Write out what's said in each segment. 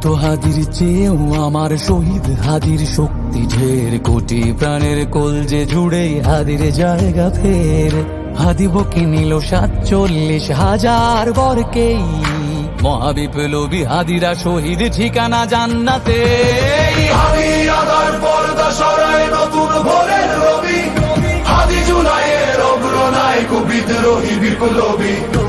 মৃত হাদির চেয়েও আমার শহীদ হাদির শক্তি ঢের, কোটি প্রাণের কলজে জুড়ে হাদির জায়গা ফের। হাদি বকে নিল সাতচল্লিশ হাজার বরকেই, মহাবিপ্লবী হাদিরা শহীদ ঠিকানা জান্নাতে। বিপ্লবী।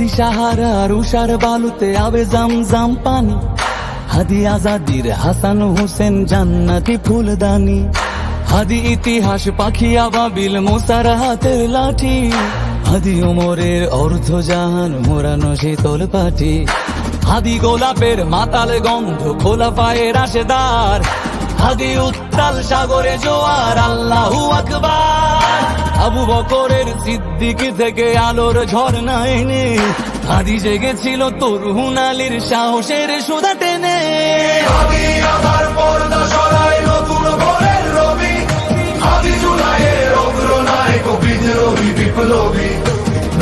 হাদি সাহারার উষার বালুতে আবে জাম জাম পানি। হাদি আজাদির হাসান হোসেন জান্নাতি ফুলদানি। হাদি ইতিহাস পাখি আবাবিল মোসার হাতের লাঠি। হাদি ওমরের অর্ধ জাহান মোরানো শীতল পাটি হাদি গোলাপের মাতাল গন্ধ খোলা পায়ের আশেদার। হাদি উত্তাল সাগরে জোয়ার, আল্লাহু আকবার। আবু বকরের সিদ্দিকি থেকে আলোর ঝর্ণা এনে, হাদি জেগেছিল তরুণ আলীর সাহসের সুদা টেনে।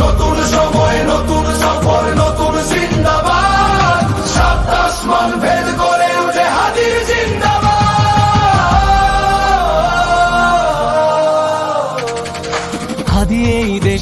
নতুন সময়, নতুন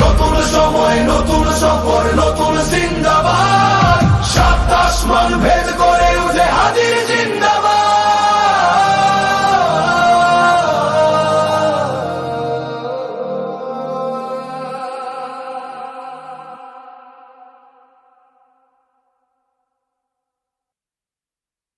নতুন সময় নতুন